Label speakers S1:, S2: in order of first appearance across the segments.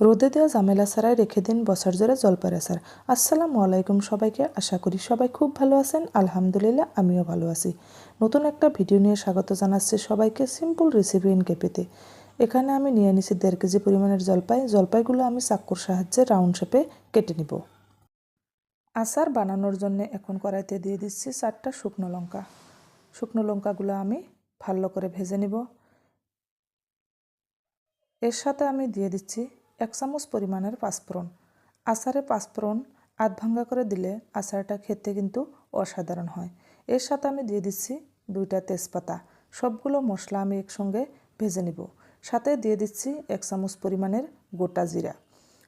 S1: রোদে দেওয়া ঝামেলা ছাড়াই রেখে দিন বছর জোরে জলপাইয়ের আচার আসসালামু আলাইকুম সবাইকে। আশা করি সবাই খুব ভালো আছেন। আলহামদুলিল্লাহ, আমিও ভালো আছি। নতুন একটা ভিডিও নিয়ে স্বাগত জানাচ্ছি সবাইকে সিম্পল রেসিপি ইন কেপিতে। এখানে আমি নিয়ে নিছি দেড় কেজি পরিমাণের জলপাই। জলপাইগুলো আমি চাক্কুর সাহায্যে রাউন্ড শেপে কেটে নিব। আচার বানানোর জন্য এখন কড়াইতে দিয়ে দিচ্ছি চারটা শুকনো লঙ্কা। শুকনো লঙ্কাগুলো আমি ভালো করে ভেজে নিব। এর সাথে আমি দিয়ে দিচ্ছি এক চামচ পরিমাণের পাঁচফোড়ন আচারে পাঁচফোড়ন আধ ভাঙ্গা করে দিলে আচারটা খেতে কিন্তু অসাধারণ হয়। এর সাথে আমি দিয়ে দিচ্ছি দুইটা তেজপাতা। সবগুলো মশলা আমি একসঙ্গে ভেজে নিব। সাথে দিয়ে দিচ্ছি এক চামচ পরিমাণের গোটা জিরা।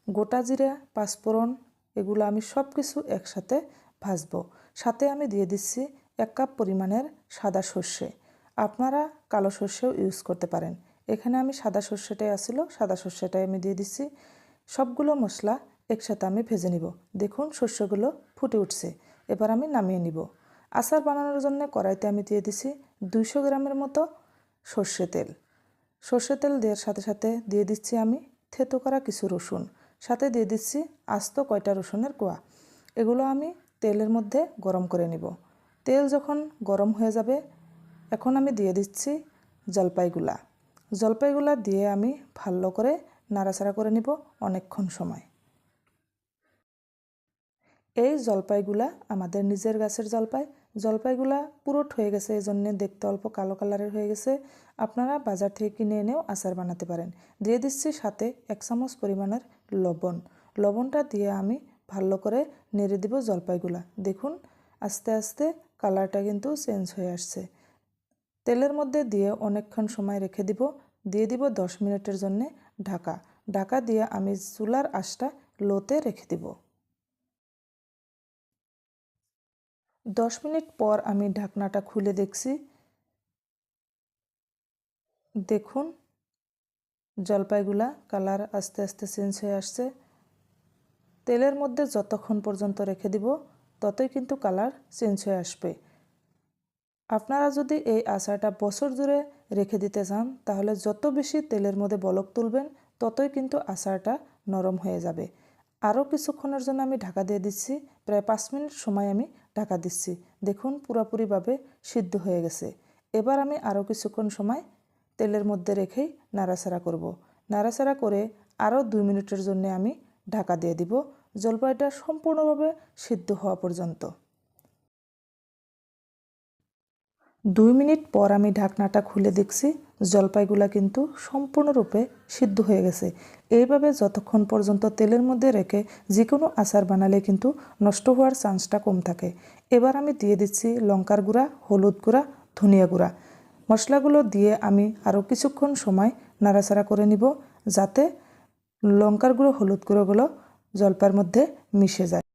S1: গোটা জিরা পাঁচফোড়ন এগুলো আমি সব কিছু একসাথে ভাজবো। সাথে আমি দিয়ে দিচ্ছি এক কাপ পরিমাণের সাদা সর্ষে। আপনারা কালো সর্ষেও ইউজ করতে পারেন। এখানে আমি সাদা সর্ষেটাই আসিল, সাদা সর্ষেটাই আমি দিয়ে দিচ্ছি। সবগুলো মশলা একসাথে আমি ভেজে নিব। দেখুন শস্যগুলো ফুটে উঠছে, এবার আমি নামিয়ে নিব। আচার বানানোর জন্য কড়াইতে আমি দিয়ে দিছি দুইশো গ্রামের মতো সর্ষে তেল। সর্ষে তেল দেওয়ার সাথে সাথে দিয়ে দিচ্ছি আমি থেতো করা কিছু রসুন, সাথে দিয়ে দিচ্ছি আস্ত কয়টা রসুনের কোয়া। এগুলো আমি তেলের মধ্যে গরম করে নিব। তেল যখন গরম হয়ে যাবে, এখন আমি দিয়ে দিচ্ছি জলপাইগুলা। জলপাইগুলা দিয়ে আমি ভালো করে নাড়াচাড়া করে নিব অনেকক্ষণ সময়। এই জলপাইগুলা আমাদের নিজের গাছের জলপাই। জলপাইগুলা পুরোট হয়ে গেছে, এই জন্যে দেখতে অল্প কালো কালারের হয়ে গেছে। আপনারা বাজার থেকে কিনে এনেও আচার বানাতে পারেন। দিয়ে দিচ্ছি সাথে এক চামচ পরিমাণের লবণ। লবণটা দিয়ে আমি ভালো করে নেড়ে দিব জলপাইগুলা। দেখুন, আস্তে আস্তে কালারটা কিন্তু চেঞ্জ হয়ে আসছে। তেলের মধ্যে দিয়ে অনেকক্ষণ সময় রেখে দিব। দিয়ে দিব দশ মিনিটের জন্য ঢাকা। ঢাকা দিয়ে আমি চুলার আঁশটা লোতে রেখে দিব। দশ মিনিট পর আমি ঢাকনাটা খুলে দেখছি। দেখুন, জলপাইগুলা কালার আস্তে আস্তে চেঞ্জ হয়ে আসছে। তেলের মধ্যে যতক্ষণ পর্যন্ত রেখে দিব, ততই কিন্তু কালার চেঞ্জ হয়ে আসবে। আপনারা যদি এই আচারটা বছর জুড়ে রেখে দিতে চান, তাহলে যত বেশি তেলের মধ্যে বলক তুলবেন, ততই কিন্তু আচারটা নরম হয়ে যাবে। আরও কিছুক্ষণের জন্য আমি ঢাকা দিয়ে দিচ্ছি, প্রায় পাঁচ মিনিট সময় আমি ঢাকা দিচ্ছি। দেখুন, পুরোপুরিভাবে সিদ্ধ হয়ে গেছে। এবার আমি আরও কিছুক্ষণ সময় তেলের মধ্যে রেখেই নাড়াচাড়া করব। নাড়াচাড়া করে আরও দুই মিনিটের জন্য আমি ঢাকা দিয়ে দিব। জলপাইটা সম্পূর্ণভাবে সিদ্ধ হওয়া পর্যন্ত। দুই মিনিট পর আমি ঢাকনাটা খুলে দেখছি জলপাইগুলা কিন্তু সম্পূর্ণরূপে সিদ্ধ হয়ে গেছে। এইভাবে যতক্ষণ পর্যন্ত তেলের মধ্যে রেখে যে কোনো আচার বানালে কিন্তু নষ্ট হওয়ার চান্সটা কম থাকে। এবার আমি দিয়ে দিচ্ছি লঙ্কার গুঁড়া, হলুদ গুঁড়া, ধনিয়া গুঁড়া। মশলাগুলো দিয়ে আমি আরও কিছুক্ষণ সময় নাড়াচাড়া করে নিব যাতে লঙ্কার গুঁড়ো, হলুদ গুঁড়োগুলো জলপার মধ্যে মিশে যায়।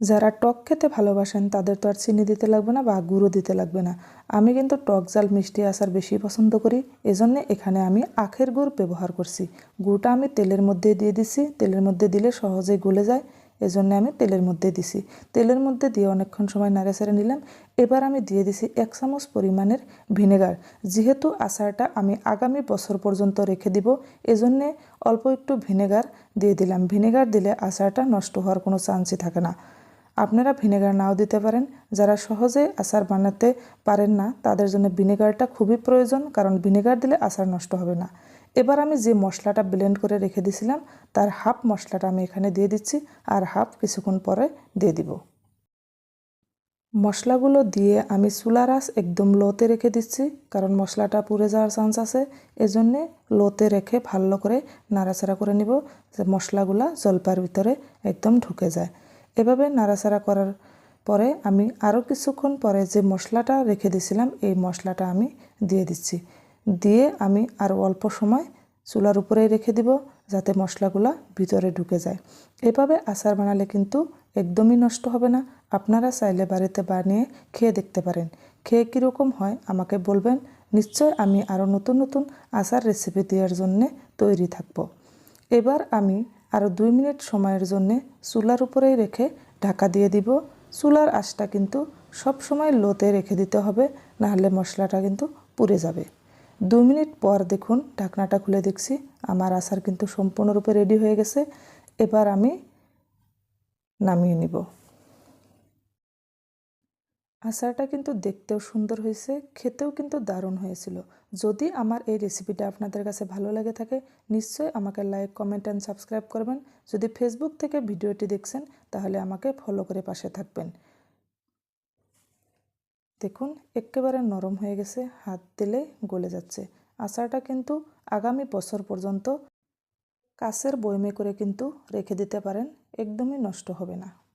S1: যারা টক খেতে ভালোবাসেন, তাদের তো আর চিনি দিতে লাগবে না বা গুঁড়ো দিতে লাগবে না। আমি কিন্তু টক জাল মিষ্টি আচার বেশি পছন্দ করি, এজন্য এখানে আমি আখের গুড় ব্যবহার করছি। গুড়টা আমি তেলের মধ্যে দিয়ে দিছি, তেলের মধ্যে দিলে সহজেই গলে যায়, এজন্য আমি তেলের মধ্যে দিছি। তেলের মধ্যে দিয়ে অনেকক্ষণ সময় নাড়ে সেড়ে নিলাম, এবার আমি দিয়ে দিছি এক চামচ পরিমাণের ভিনেগার। যেহেতু আচারটা আমি আগামী বছর পর্যন্ত রেখে দিব, এজন্যে অল্প একটু ভিনেগার দিয়ে দিলাম। ভিনেগার দিলে আচারটা নষ্ট হওয়ার কোনো চান্সই থাকে না। আপনারা ভিনেগার নাও দিতে পারেন। যারা সহজে আচার বানাতে পারেন না, তাদের জন্য ভিনেগারটা খুবই প্রয়োজন, কারণ ভিনেগার দিলে আচার নষ্ট হবে না। এবার আমি যে মশলাটা ব্লেন্ড করে রেখে দিয়েছিলাম তার হাফ মশলাটা আমি এখানে দিয়ে দিচ্ছি আর হাফ কিছুক্ষণ পরে দিয়ে দিব। মশলাগুলো দিয়ে আমি চুলার আঁচ একদম লোতে রেখে দিচ্ছি, কারণ মশলাটা পুড়ে যাওয়ার চান্স আছে। এজন্যে লোতে রেখে ভালো করে নাড়াচাড়া করে নিব, যে মশলাগুলা জলপার ভিতরে একদম ঢুকে যায়। এভাবে নাড়াচাড়া করার পরে আমি আরও কিছুক্ষণ পরে যে মশলাটা রেখে দিয়েছিলাম, এই মশলাটা আমি দিয়ে দিচ্ছি। দিয়ে আমি আরও অল্প সময় চুলার উপরেই রেখে দিব যাতে মশলাগুলো ভিতরে ঢুকে যায়। এভাবে আচার বানালে কিন্তু একদমই নষ্ট হবে না। আপনারা চাইলে বাড়িতে বানিয়ে খেয়ে দেখতে পারেন। খেয়ে কীরকম হয় আমাকে বলবেন। নিশ্চয় আমি আরও নতুন নতুন আচার রেসিপি দেওয়ার জন্যে তৈরি থাকব। এবার আমি আরও দুই মিনিট সময়ের জন্য চুলার উপরেই রেখে ঢাকা দিয়ে দিব। চুলার আঁশটা কিন্তু সব সময় লোতে রেখে দিতে হবে, নাহলে মশলাটা কিন্তু পুড়ে যাবে। দু মিনিট পর দেখুন ঢাকনাটা খুলে দেখছি, আমার আচার কিন্তু সম্পূর্ণরূপে রেডি হয়ে গেছে। এবার আমি নামিয়ে নিব। আচারটা কিন্তু দেখতেও সুন্দর হয়েছে, খেতেও কিন্তু দারুণ হয়েছিল। যদি আমার এই রেসিপিটা আপনাদের কাছে ভালো লেগে থাকে, নিশ্চয়ই আমাকে লাইক কমেন্ট অ্যান্ড সাবস্ক্রাইব করবেন। যদি ফেসবুক থেকে ভিডিওটি দেখছেন, তাহলে আমাকে ফলো করে পাশে থাকবেন। দেখুন, একেবারে নরম হয়ে গেছে, হাত দিলে গলে যাচ্ছে। আচারটা কিন্তু আগামী বছর পর্যন্ত কাছের বয়মে করে কিন্তু রেখে দিতে পারেন, একদমই নষ্ট হবে না।